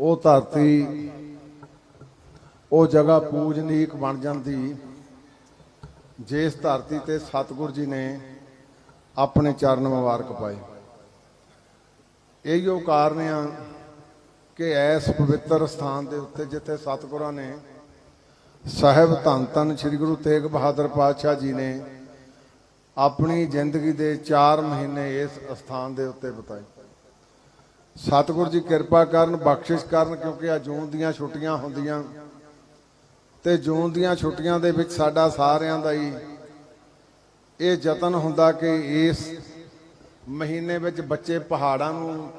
ਉਹ ਧਰਤੀ, ਉਹ ਜਗ੍ਹਾ ਪੂਜਨੀਕ ਬਣ ਜਾਂਦੀ। ਜਿਸ ਧਰਤੀ ਤੇ ਸਤਿਗੁਰ ਜੀ ਨੇ ਆਪਣੇ ਚਰਨ ਮੁਬਾਰਕ ਪਾਏ। ਇਹੋ ਕਾਰਨ ਆ ਕਿ ਐਸ ਪਵਿੱਤਰ ਸਥਾਨ ਦੇ ਉੱਤੇ ਜਿੱਥੇ ਸਤਿਗੁਰਾਂ ਨੇ ਸਾਹਿਬ ਧੰਨ ਧੰਨ ਸ੍ਰੀ ਗੁਰੂ ਤੇਗ ਬਹਾਦਰ ਪਾਤਸ਼ਾਹ ਜੀ ਨੇ ਆਪਣੀ ਜ਼ਿੰਦਗੀ ਦੇ 4 ਮਹੀਨੇ ਇਸ ਸਥਾਨ ਦੇ ਉੱਤੇ ਬਿਤਾਏ। ਸਤਿਗੁਰ ਜੀ ਕਿਰਪਾ ਕਰਨ, ਬਖਸ਼ਿਸ਼ ਕਰਨ, ਕਿਉਂਕਿ ਆ ਜੂਨ ਦੀਆਂ ਛੁੱਟੀਆਂ ਹੁੰਦੀਆਂ। ਤੇ ਜੂਨ ਦੀਆਂ ਛੁੱਟੀਆਂ ਦੇ ਵਿੱਚ ਸਾਡਾ ਸਾਰਿਆਂ ਦਾ ਹੀ ਇਹ ਯਤਨ ਹੁੰਦਾ ਕਿ ਇਸ ਮਹੀਨੇ ਵਿੱਚ ਬੱਚੇ ਪਹਾੜਾਂ ਨੂੰ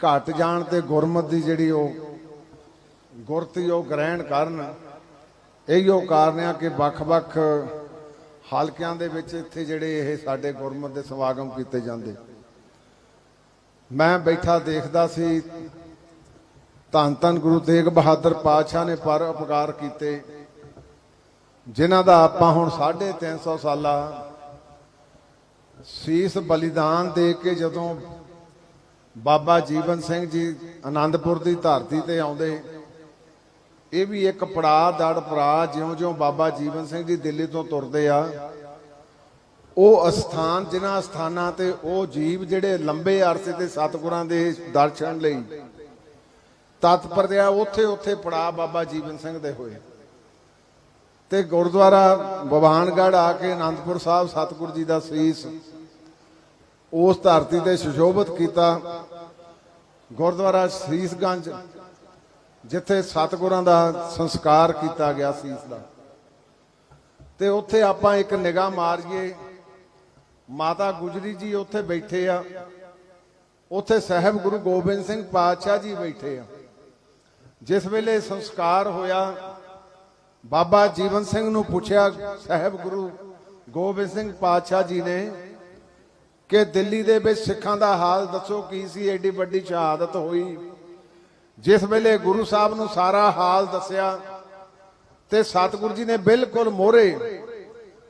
ਘਟ ਜਾਣ ਤੇ ਗੁਰਮਤ ਦੀ ਜਿਹੜੀ ਉਹ ਗੁਰਤੀ ਉਹ ਗ੍ਰਹਿਣ ਕਰਨ। ਇਹੋ ਕਾਰਨ ਆ ਕਿ ਵੱਖ-ਵੱਖ ਹਲਕਿਆਂ ਦੇ ਵਿੱਚ ਇੱਥੇ ਜਿਹੜੇ ਇਹ ਸਾਡੇ ਗੁਰਮਤ ਦੇ ਸਮਾਗਮ ਕੀਤੇ ਜਾਂਦੇ। ਮੈਂ ਬੈਠਾ ਦੇਖਦਾ ਸੀ, ਧੰਨ ਧੰਨ ਗੁਰੂ ਤੇਗ ਬਹਾਦਰ ਪਾਤਸ਼ਾਹ ਨੇ ਪਰ ਉਪਕਾਰ ਕੀਤੇ, ਜਿਨ੍ਹਾਂ ਦਾ ਆਪਾਂ ਹੁਣ 350 ਸਾਲਾ ਸੀਸ ਬਲੀਦਾਨ ਦੇ ਕੇ ਜਦੋਂ ਬਾਬਾ ਜੀਵਨ ਸਿੰਘ ਜੀ ਆਨੰਦਪੁਰ ਦੀ ਧਰਤੀ ਤੇ ਆਉਂਦੇ, ਇਹ ਵੀ ਇੱਕ ਪੜਾਅ ਦੜ ਪੜਾਅ ਜਿਉਂ-ਜਿਉਂ ਬਾਬਾ ਜੀਵਨ ਸਿੰਘ ਜੀ ਦਿੱਲੀ ਤੋਂ ਤੁਰਦੇ ਆ। ਉਹ ਅਸਥਾਨ, ਜਿਨ੍ਹਾਂ ਅਸਥਾਨਾਂ ਤੇ ਉਹ ਜੀਵ ਜਿਹੜੇ ਲੰਬੇ ਅਰਸੇ ਤੇ ਸਤਿਗੁਰਾਂ ਦੇ ਦਰਸ਼ਨ ਲਈ ਤਤਪਰ ਰਿਹਾ ਉੱਥੇ ਉੱਥੇ ਪੜਾ ਬਾਬਾ ਜੀਵਨ ਸਿੰਘ ਦੇ ਹੋਏ। ਤੇ ਗੁਰਦੁਆਰਾ ਭਵਾਨਗੜ੍ਹ ਆ ਕੇ ਆਨੰਦਪੁਰ ਸਾਹਿਬ ਸਤਿਗੁਰ ਜੀ ਦਾ ਸੀਸ ਉਸ ਧਰਤੀ ਤੇ ਸੁਸ਼ੋਭਿਤ ਕੀਤਾ। ਗੁਰਦੁਆਰਾ ਸੀਸਗੰਜ, ਜਿੱਥੇ ਸਤਿਗੁਰਾਂ ਦਾ ਸੰਸਕਾਰ ਕੀਤਾ ਗਿਆ ਸੀਸ ਦਾ। ਤੇ ਉੱਥੇ ਆਪਾਂ ਇੱਕ ਨਿਗਾਹ ਮਾਰੀਏ। ਮਾਤਾ ਗੁਜਰੀ ਜੀ ਉੱਥੇ ਬੈਠੇ ਆ। ਉੱਥੇ ਸਾਹਿਬ ਗੁਰੂ ਗੋਬਿੰਦ ਸਿੰਘ ਪਾਤਸ਼ਾਹ ਜੀ ਬੈਠੇ ਆ। ਜਿਸ ਵੇਲੇ ਸੰਸਕਾਰ ਹੋਇਆ, ਬਾਬਾ ਜੀਵਨ ਸਿੰਘ ਨੂੰ ਪੁੱਛਿਆ ਸਾਹਿਬ ਗੁਰੂ ਗੋਬਿੰਦ ਸਿੰਘ ਪਾਤਸ਼ਾਹ ਜੀ ਨੇ ਕਿ ਦਿੱਲੀ ਦੇ ਵਿੱਚ ਸਿੱਖਾਂ ਦਾ ਹਾਲ ਦੱਸੋ ਕੀ ਸੀ? ਐਡੀ ਵੱਡੀ ਸ਼ਹਾਦਤ ਹੋਈ। ਜਿਸ ਵੇਲੇ ਗੁਰੂ ਸਾਹਿਬ ਨੂੰ ਸਾਰਾ ਹਾਲ ਦੱਸਿਆ ਤੇ ਸਤਿਗੁਰੂ ਜੀ ਨੇ ਬਿਲਕੁਲ ਮੋਹਰੇ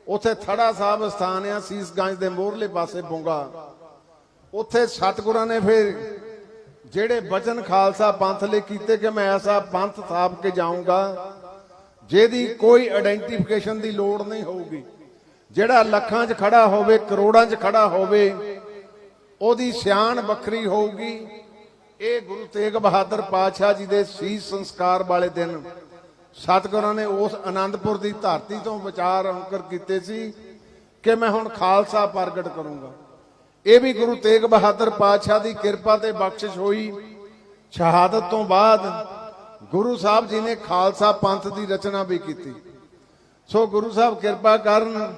ਉੱਥੇ ਥੜਾ ਸਾਹਿਬ ਸਥਾਨ ਆ, ਸੀਸਗੰਜ ਦੇ ਮੋਹਰਲੇ ਪਾਸੇ ਬੁੰਗਾ। ਉੱਥੇ ਸਤਿਗੁਰਾਂ ਨੇ ਫਿਰ ਜਿਹੜੇ ਬਚਨ ਖਾਲਸਾ ਪੰਥ ਲਈ ਕੀਤੇ ਕਿ ਮੈਂ ਐਸਾ ਪੰਥ ਥਾਪ ਕੇ ਜਾਊਂਗਾ, ਜਿਹਦੀ ਕੋਈ ਆਇਡੈਂਟੀਫਿਕੇਸ਼ਨ ਦੀ ਲੋੜ ਨਹੀਂ ਹੋਊਗੀ। ਜਿਹੜਾ ਲੱਖਾਂ 'ਚ ਖੜਾ ਹੋਵੇ, ਕਰੋੜਾਂ 'ਚ ਖੜਾ ਹੋਵੇ, ਉਹਦੀ ਸਿਆਣ ਵੱਖਰੀ ਹੋਊਗੀ। ਇਹ ਗੁਰੂ ਤੇਗ ਬਹਾਦਰ ਪਾਤਸ਼ਾਹ ਜੀ ਦੇ ਸੀਸ ਸੰਸਕਾਰ ਵਾਲੇ ਦਿਨ ਸਤਿਗੁਰਾਂ ਨੇ ਉਸ ਆਨੰਦਪੁਰ ਦੀ ਧਰਤੀ ਤੋਂ ਵਿਚਾਰ ਅੰਕਰ ਕੀਤੇ ਸੀ ਕਿ ਮੈਂ ਹੁਣ ਖਾਲਸਾ ਪ੍ਰਗਟ ਕਰੂੰਗਾ। ਇਹ ਵੀ ਗੁਰੂ ਤੇਗ ਬਹਾਦਰ ਪਾਤਸ਼ਾਹ ਦੀ ਕਿਰਪਾ ਤੇ ਬਖਸ਼ਿਸ਼ ਹੋਈ। ਸ਼ਹਾਦਤ ਤੋਂ ਬਾਅਦ ਗੁਰੂ ਸਾਹਿਬ ਜੀ ਨੇ ਖਾਲਸਾ ਪੰਥ ਦੀ ਰਚਨਾ ਵੀ ਕੀਤੀ। ਸੋ ਗੁਰੂ ਸਾਹਿਬ ਕਿਰਪਾ ਕਰਨ,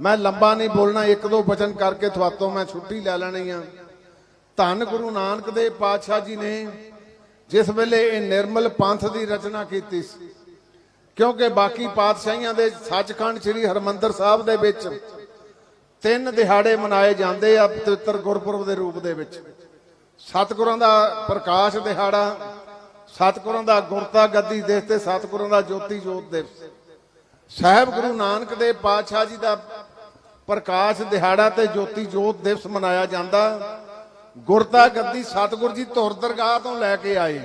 ਮੈਂ ਲੰਬਾ ਨਹੀਂ ਬੋਲਣਾ, ਇੱਕ ਦੋ ਬਚਨ ਕਰਕੇ ਤੁਹਾਤੋਂ ਮੈਂ ਛੁੱਟੀ ਲੈ ਲੈਣੀ ਆ। ਧੰਨ ਗੁਰੂ ਨਾਨਕ ਦੇਵ ਪਾਤਸ਼ਾਹ ਜੀ ਨੇ ਜਿਸ ਵੇਲੇ ਇਹ ਨਿਰਮਲ ਪੰਥ ਦੀ ਰਚਨਾ ਕੀਤੀ ਸੀ ਕਿਉਂਕਿ ਬਾਕੀ ਪਾਤਸ਼ਾਹੀਆਂ ਦੇ ਸੱਚਖੰਡ ਸ੍ਰੀ ਹਰਮੰਦਰ ਸਾਹਿਬ ਦੇ ਵਿੱਚ ਤਿੰਨ ਦਿਹਾੜੇ ਮਨਾਏ ਜਾਂਦੇ ਆ ਪਵਿੱਤਰ ਗੁਰਪੁਰਬ ਦੇ ਰੂਪ ਦੇ ਵਿੱਚ। ਸਤਿਗੁਰਾਂ ਦਾ ਪ੍ਰਕਾਸ਼ ਦਿਹਾੜਾ, ਸਤਿਗੁਰਾਂ ਦਾ ਗੁਰਤਾ ਗੱਦੀ ਦਿਵਸ ਤੇ ਸਤਿਗੁਰਾਂ ਦਾ ਜੋਤੀ ਜੋਤ ਦਿਵਸ ਸਾਹਿਬ ਗੁਰੂ ਨਾਨਕ ਦੇਵ ਪਾਤਸ਼ਾਹ ਜੀ ਦਾ ਪ੍ਰਕਾਸ਼ ਦਿਹਾੜਾ ਤੇ ਜੋਤੀ ਜੋਤ ਦਿਵਸ ਮਨਾਇਆ ਜਾਂਦਾ। ਗੁਰਤਾ ਗੱਦੀ ਸਤਿਗੁਰ ਜੀ ਧੁਰ ਦਰਗਾਹ ਤੋਂ ਲੈ ਕੇ ਆਏ।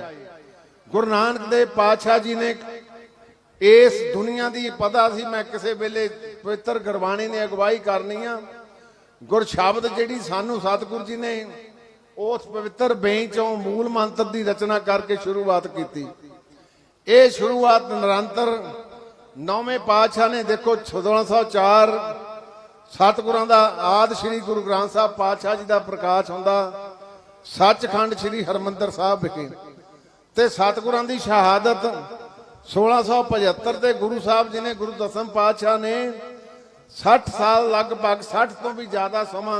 ਗੁਰੂ ਨਾਨਕ ਦੇਵ ਪਾਤਸ਼ਾਹ ਜੀ ਨੇ ਇਸ ਦੁਨੀਆ ਦੀ ਪਤਾ ਸੀ ਮੈਂ ਕਿਸੇ ਵੇਲੇ ਪਵਿੱਤਰ ਗੁਰਬਾਣੀ ਨੇ ਅਗਵਾਈ ਕਰਨੀ ਆ। ਗੁਰ ਸ਼ਬਦ ਜਿਹੜੀ ਸਾਨੂੰ ਸਤਿਗੁਰ ਜੀ ਨੇ ਉਸ ਪਵਿੱਤਰ ਬੇਂ ਚੋਂ ਮੂਲ ਮੰਤਰ ਦੀ ਰਚਨਾ ਕਰਕੇ ਸ਼ੁਰੂਆਤ ਕੀਤੀ। ਇਹ ਸ਼ੁਰੂਆਤ ਨਿਰੰਤਰ ਨੌਵੇਂ ਪਾਤਸ਼ਾਹ ਨੇ ਦੇਖੋ 1604 ਸਤਿਗੁਰਾਂ ਦਾ ਆਦ ਸ੍ਰੀ ਗੁਰੂ ਗ੍ਰੰਥ ਸਾਹਿਬ ਪਾਤਸ਼ਾਹ ਜੀ ਦਾ ਪ੍ਰਕਾਸ਼ ਹੁੰਦਾ। ਸੱਚਖੰਡ ਸ੍ਰੀ ਹਰਮੰਦਰ ਸਾਹਿਬ ਵਿਖੇ। ਤੇ ਸਤਿਗੁਰਾਂ ਦੀ ਸ਼ਹਾਦਤ 1675 ਤੇ ਗੁਰੂ ਸਾਹਿਬ ਜੀ ਨੇ ਗੁਰੂ ਦਸਮ ਪਾਤਸ਼ਾਹ ਨੇ 60 ਸਾਲ ਲਗਭਗ 60 ਤੋਂ ਵੀ ਜ਼ਿਆਦਾ ਸਮਾਂ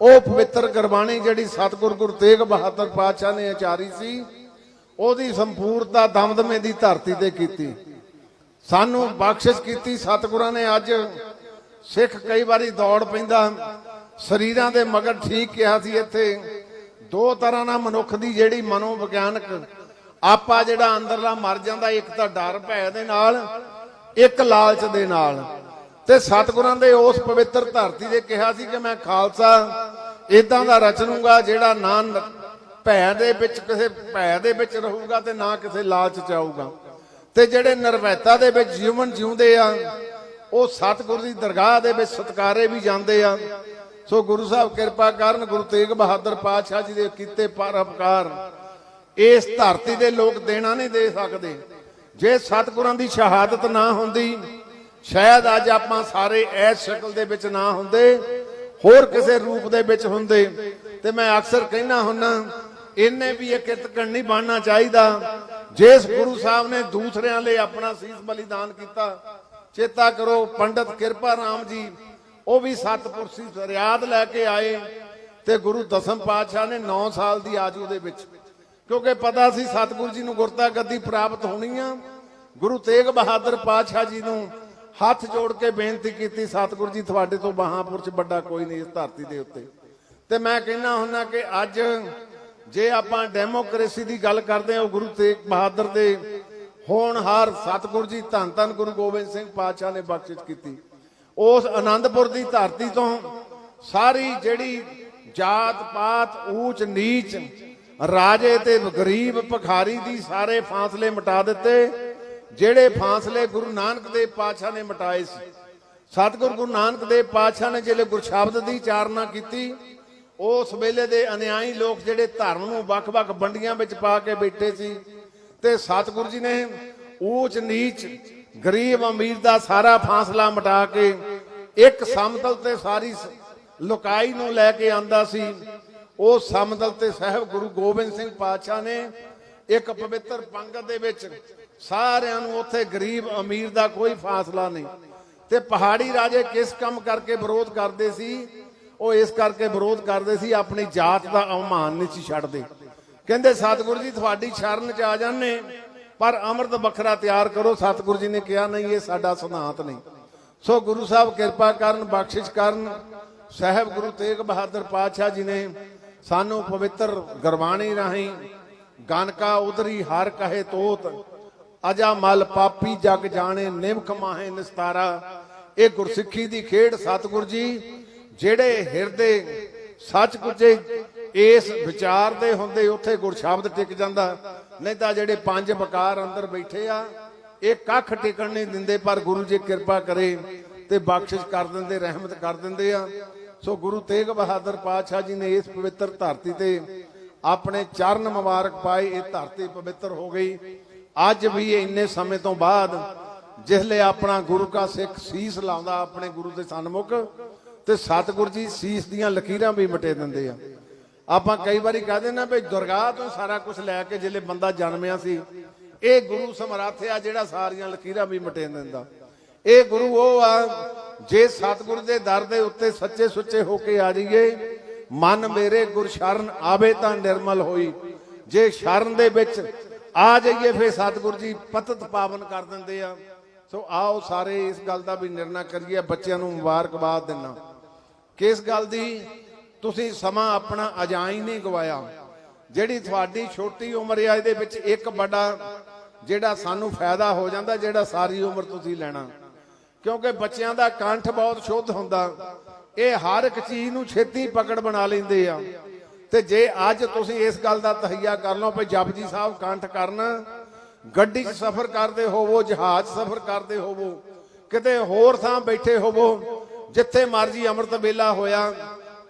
ਉਹ ਪਵਿੱਤਰ ਗੁਰਬਾਣੀ ਜਿਹੜੀ ਸਤਿਗੁਰ ਗੁਰੂ ਤੇਗ ਬਹਾਦਰ ਪਾਤਸ਼ਾਹ ਨੇ ਆਚਾਰੀ ਸੀ, ਉਹਦੀ ਸੰਪੂਰਤਾ ਦਮਦਮੇ ਦੀ ਧਰਤੀ ਤੇ ਕੀਤੀ। ਸਾਨੂੰ ਬਖਸ਼ਿਸ਼ ਕੀਤੀ ਸਤਿਗੁਰਾਂ ਨੇ ਅੱਜ ਸਿੱਖ ਕਈ ਵਾਰੀ ਦੌੜ ਪੈਂਦਾ, ਸਰੀਰਾਂ ਦੇ ਮਗਰ ਠੀਕ ਕਿਹਾ ਸੀ ਇੱਥੇ, ਦੋ ਤਰ੍ਹਾਂ ਨਾਲ ਮਨੁੱਖ ਦੀ ਜਿਹੜੀ ਮਨੋਵਿਗਿਆਨਕ ਆਪਾ ਜਿਹੜਾ ਅੰਦਰਲਾ ਮਰ ਜਾਂਦਾ, ਇੱਕ ਤਾਂ ਡਰ ਭੈ ਦੇ ਨਾਲ, ਇੱਕ ਲਾਲਚ ਦੇ ਨਾਲ। ਤੇ ਸਤਿਗੁਰਾਂ ਦੇ ਉਸ ਪਵਿੱਤਰ ਧਰਤੀ ਦੇ ਕਿਹਾ ਸੀ ਕਿ ਮੈਂ ਖਾਲਸਾ ਇਦਾਂ ਦਾ ਰਚਨੂਗਾ ਜਿਹੜਾ ਨਾ ਭੈ ਦੇ ਵਿੱਚ ਕਿਸੇ ਭੈ ਦੇ ਵਿੱਚ ਰਹੂਗਾ ਤੇ ਨਾ ਕਿਸੇ ਲਾਲਚ ਚ ਆਊਗਾ। ਤੇ ਜਿਹੜੇ ਨਿਰਵੈਤਾ ਦੇ ਵਿੱਚ ਜੀਵਨ ਜਿਉਂਦੇ ਆ, ਉਹ ਸਤਿਗੁਰ ਦੀ ਦਰਗਾਹ ਦੇ ਵਿੱਚ ਸਤਕਾਰੇ ਵੀ ਜਾਂਦੇ ਆ। ਸੋ ਗੁਰੂ ਸਾਹਿਬ ਕਿਰਪਾ ਕਰਨ, ਗੁਰੂ ਤੇਗ ਬਹਾਦਰ ਪਾਤਸ਼ਾਹ ਜੀ ਦੇ ਕੀਤੇ ਪਰਉਪਕਾਰ ਇਸ ਧਰਤੀ ਦੇ ਲੋਕ ਦੇਣਾ ਨਹੀਂ ਦੇ ਸਕਦੇ। ਜੇ ਸਤਿਗੁਰਾਂ ਦੀ ਸ਼ਹਾਦਤ ਨਾ ਹੁੰਦੀ, ਸ਼ਾਇਦ ਅੱਜ ਆਪਾਂ ਸਾਰੇ ਇਸ ਸ਼ਕਲ ਦੇ ਵਿੱਚ ਨਾ ਹੁੰਦੇ, ਹੋਰ ਕਿਸੇ ਰੂਪ ਦੇ ਵਿੱਚ ਹੁੰਦੇ। ਤੇ ਮੈਂ ਅਕਸਰ ਕਹਿਣਾ ਹੁੰਨਾ ਇਹਨੇ ਵੀ ਇਹ ਕਿਰਤਕਣ ਨਹੀਂ ਬਣਨਾ ਚਾਹੀਦਾ। ਜਿਸ ਗੁਰੂ ਸਾਹਿਬ ਨੇ ਦੂਸਰਿਆਂ ਲਈ ਆਪਣਾ ਸੀਸ ਬਲੀਦਾਨ ਕੀਤਾ, ਚੇਤਾ ਕਰੋ ਪੰਡਤ ਕਿਰਪਾ ਰਾਮ ਜੀ, ਉਹ ਵੀ ਸਤਪੁਰਸ਼ੀ ਫਰਿਆਦ ਲੈ ਕੇ ਆਏ। ਤੇ ਗੁਰੂ ਦਸਮ ਪਾਤਸ਼ਾਹ ਨੇ 9 ਸਾਲ ਦੀ ਆਜੂ ਦੇ ਵਿੱਚ ਕਿਉਂਕਿ ਪਤਾ ਸੀ ਸਤਿਗੁਰੂ ਜੀ ਨੂੰ ਗੁਰਤਾ ਗੱਦੀ ਪ੍ਰਾਪਤ ਹੋਣੀ ਆ। ਗੁਰੂ ਤੇਗ ਬਹਾਦਰ ਪਾਤਸ਼ਾਹ ਜੀ ਨੂੰ ਹੱਥ ਜੋੜ ਕੇ ਬੇਨਤੀ ਕੀਤੀ, ਸਤਿਗੁਰੂ ਜੀ ਤੁਹਾਡੇ ਤੋਂ ਬਹਾਪੁਰ ਵੱਡਾ ਕੋਈ ਨਹੀਂ ਇਸ ਧਰਤੀ ਦੇ ਉੱਤੇ। ਤੇ ਮੈਂ ਕਹਿੰਦਾ ਹੁੰਨਾ ਕਿ ਅੱਜ ਜੇ ਆਪਾਂ ਡੈਮੋਕ੍ਰੇਸੀ ਦੀ ਗੱਲ ਕਰਦੇ ਹਾਂ, ਉਹ ਗੁਰੂ ਤੇਗ ਬਹਾਦਰ ਦੇ ਹੋਣਹਾਰ ਸਤਿਗੁਰੂ ਜੀ ਧੰਨ ਧੰਨ ਗੁਰੂ ਗੋਬਿੰਦ ਸਿੰਘ ਪਾਤਸ਼ਾਹ ਨੇ ਬਖਸ਼ਿਸ਼ ਕੀਤੀ। ਉਸ ਆਨੰਦਪੁਰ ਦੀ ਧਰਤੀ ਤੋਂ ਸਾਰੀ ਜਿਹੜੀ ਜਾਤ ਪਾਤ ਊਚ ਨੀਚ ਰਾਜੇ ਤੇ ਗਰੀਬ ਭਖਾਰੀ ਦੀ ਸਾਰੇ ਫਾਸਲੇ ਮਿਟਾ ਦਿੱਤੇ, ਜਿਹੜੇ ਫਾਸਲੇ ਗੁਰੂ ਨਾਨਕ ਦੇਵ ਪਾਤਸ਼ਾਹ ਨੇ ਮਿਟਾਏ ਸੀ। ਸਤਿਗੁਰੂ ਗੁਰੂ ਨਾਨਕ ਦੇਵ ਪਾਤਸ਼ਾਹ ਨੇ ਜਿਹੜੇ ਗੁਰਸ਼ਬਦ ਦੀ ਚਾਰਨਾ ਕੀਤੀ ਉਸ ਵੇਲੇ ਦੇ ਅਨਿਆਈ ਲੋਕ ਜਿਹੜੇ ਧਰਮ ਨੂੰ ਵੱਖ-ਵੱਖ ਬੰਡੀਆਂ ਵਿੱਚ ਪਾ ਕੇ ਬੈਠੇ ਸੀ, ਤੇ ਸਤਿਗੁਰੂ ਜੀ ਨੇ ਊਚ ਨੀਚ ਗਰੀਬ ਅਮੀਰ ਦਾ ਸਾਰਾ ਫਾਸਲਾ ਮਿਟਾ ਕੇ ਇੱਕ ਸਮਤਲ ਤੇ ਸਾਰੀ ਲੁਕਾਈ ਨੂੰ ਲੈ ਕੇ ਆਂਦਾ ਸੀ। ਉਹ ਸਮਦਲ ਤੇ ਸਾਹਿਬ ਗੁਰੂ ਗੋਬਿੰਦ ਸਿੰਘ ਪਾਤਸ਼ਾਹ ਨੇ ਇੱਕ ਪਵਿੱਤਰ ਪੰਗਤ ਦੇ ਵਿੱਚ ਸਾਰਿਆਂ ਨੂੰ ਉੱਥੇ ਗਰੀਬ ਅਮੀਰ ਦਾ ਕੋਈ ਫਾਸਲਾ ਨਹੀਂ। ਤੇ ਪਹਾੜੀ ਰਾਜੇ ਕਿਸ ਕੰਮ ਕਰਕੇ ਵਿਰੋਧ ਕਰਦੇ ਸੀ? ਉਹ ਇਸ ਕਰਕੇ ਵਿਰੋਧ ਕਰਦੇ ਸੀ, ਆਪਣੀ ਜਾਤ ਦਾ ਅਵਮਾਨ ਨਹੀਂ ਸੀ ਛੱਡਦੇ। ਕਹਿੰਦੇ, ਸਤਿਗੁਰੂ ਜੀ, ਤੁਹਾਡੀ ਸ਼ਰਨ ਚ ਆ ਜਾਂਦੇ। ਪਰ ਅੰਮ੍ਰਿਤ ਵੱਖਰਾ ਤਿਆਰ ਕਰੋ। ਸਤਿਗੁਰੂ ਜੀ ਨੇ ਕਿਹਾ, ਨਹੀਂ, ਇਹ ਸਾਡਾ ਸਿਧਾਂਤ ਨਹੀਂ। ਸੋ ਗੁਰੂ ਸਾਹਿਬ ਕਿਰਪਾ ਕਰਨ, ਬਖਸ਼ਿਸ਼ ਕਰਨ। ਸਾਹਿਬ ਗੁਰੂ ਤੇਗ ਬਹਾਦਰ ਪਾਤਸ਼ਾਹ ਜੀ ਨੇ ਸਾਨੂੰ ਪਵਿੱਤਰ ਗੁਰਬਾਣੀ ਰਾਹੀਂ ਗਨਕਾ ਉਦਰੀ ਹਰ ਕਹੇ ਤੋਤ, ਅਜਾ ਮਲ ਪਾਪੀ ਜਗ ਜਾਣੇ ਨਿਮਕ ਮਾਹੇ ਨਿਸਤਾਰਾ। ਇਹ ਗੁਰਸਿੱਖੀ ਦੀ ਖੇਡ ਸਤਿਗੁਰ ਜੀ, ਜਿਹੜੇ ਹਿਰਦੇ ਸੱਚ ਕੁਝੇ ਇਸ ਵਿਚਾਰ ਦੇ ਹੁੰਦੇ ਉੱਥੇ ਗੁਰ ਸ਼ਬਦ ਟਿਕ ਜਾਂਦਾ। ਨਹੀਂ ਤਾਂ ਜਿਹੜੇ ਪੰਜ ਬਕਾਰ ਅੰਦਰ ਬੈਠੇ ਆ, ਇਹ ਕੱਖ ਟਿਕਣ ਨਹੀਂ ਦਿੰਦੇ, ਪਰ ਗੁਰੂ ਜੀ ਕਿਰਪਾ ਕਰੇ ਤੇ ਬਖਸ਼ਿਸ਼ ਕਰ ਦਿੰਦੇ, ਰਹਿਮਤ ਕਰ ਦਿੰਦੇ ਆ। ਸੋ ਗੁਰੂ ਤੇਗ ਬਹਾਦਰ ਪਾਤਸ਼ਾਹ ਜੀ ਨੇ ਇਸ ਪਵਿੱਤਰ ਧਰਤੀ ਤੇ ਆਪਣੇ ਚਰਨ ਮੁਬਾਰਕ ਪਾਏ, ਇਹ ਧਰਤੀ ਪਵਿੱਤਰ ਹੋ ਗਈ। ਅੱਜ ਵੀ ਇੰਨੇ ਸਮੇਂ ਤੋਂ ਬਾਅਦ ਜਿਸਲੇ ਆਪਣਾ ਗੁਰੂ ਕਾ ਸਿੱਖ ਸੀਸ ਲਾਉਂਦਾ, ਆਪਣੇ ਗੁਰੂ ਦੇ ਸਨਮੁਖ, ਤੇ ਸਤਿਗੁਰ ਜੀ ਸੀਸ ਦੀਆਂ ਲਕੀਰਾਂ ਵੀ ਮਿਟੇ ਦਿੰਦੇ ਆ। ਆਪਾਂ ਕਈ ਵਾਰੀ ਕਹਦੇ ਨਾ ਵੀ ਦੁਰਗਾਹ ਤੋਂ ਸਾਰਾ ਕੁਝ ਲੈ ਕੇ ਜਿਲੇ ਬੰਦਾ ਜਨਮਿਆ ਸੀ, ਇਹ ਗੁਰੂ ਸਮਰੱਥ ਆ ਜਿਹੜਾ ਸਾਰੀਆਂ ਲਕੀਰਾਂ ਵੀ ਮਿਟੇ ਦਿੰਦਾ। ਇਹ ਗੁਰੂ ਉਹ ਆ ਜੇ ਸਤਿਗੁਰ ਦੇ ਦਰ ਦੇ ਉੱਤੇ ਸੱਚੇ ਸੁੱਚੇ ਹੋ ਕੇ ਆ ਜਾਈਏ, ਮਨ ਮੇਰੇ ਗੁਰ ਸ਼ਰਨ ਆਵੇ ਤਾਂ ਨਿਰਮਲ ਹੋਈ। ਜੇ ਸ਼ਰਨ ਦੇ ਵਿੱਚ ਆ ਜਾਈਏ ਫੇ ਸਤਿਗੁਰ ਜੀ ਪਤਤ ਪਾਵਨ ਕਰ ਦਿੰਦੇ ਆ। ਸੋ ਆਓ ਸਾਰੇ ਇਸ ਗੱਲ ਦਾ ਵੀ ਨਿਰਣਾ ਕਰੀਏ, ਬੱਚਿਆਂ ਨੂੰ ਮੁਬਾਰਕਬਾਦ ਦਿੰਨਾ। ਕਿਸ ਗੱਲ ਦੀ ਤੁਸੀਂ ਸਮਾਂ ਆਪਣਾ ਅਜਾਈ ਨਹੀਂ ਗਵਾਇਆ। ਜਿਹੜੀ ਤੁਹਾਡੀ ਛੋਟੀ ਉਮਰ ਆ, ਇਹਦੇ ਵਿੱਚ ਇੱਕ ਵੱਡਾ ਜਿਹੜਾ ਸਾਨੂੰ ਫਾਇਦਾ ਹੋ ਜਾਂਦਾ, ਜਿਹੜਾ ਸਾਰੀ ਉਮਰ ਤੁਸੀਂ ਲੈਣਾ। ਕਿਉਂਕਿ ਬੱਚਿਆਂ ਦਾ ਕੰਠ ਬਹੁਤ ਸ਼ੁੱਧ ਹੁੰਦਾ। ਇਹ ਹਰ ਇੱਕ ਚੀਜ਼ ਨੂੰ ਛੇਤੀ ਪਕੜ ਬਣਾ ਲੈਂਦੇ ਆ। ਤੇ ਜੇ ਅੱਜ ਤੁਸੀਂ ਇਸ ਗੱਲ ਦਾ ਤਹਈਆ ਕਰ ਲਓ ਵੀ ਜਪਜੀ ਸਾਹਿਬ ਕੰਠ ਕਰਨ, ਗੱਡੀ 'ਚ ਸਫ਼ਰ ਕਰਦੇ ਹੋਵੋ, ਜਹਾਜ਼ ਸਫ਼ਰ ਕਰਦੇ ਹੋਵੋ, ਕਿਤੇ ਹੋਰ ਥਾਂ ਬੈਠੇ ਹੋਵੋ, ਜਿੱਥੇ ਮਰਜ਼ੀ ਅੰਮ੍ਰਿਤ ਵੇਲਾ ਹੋਇਆ,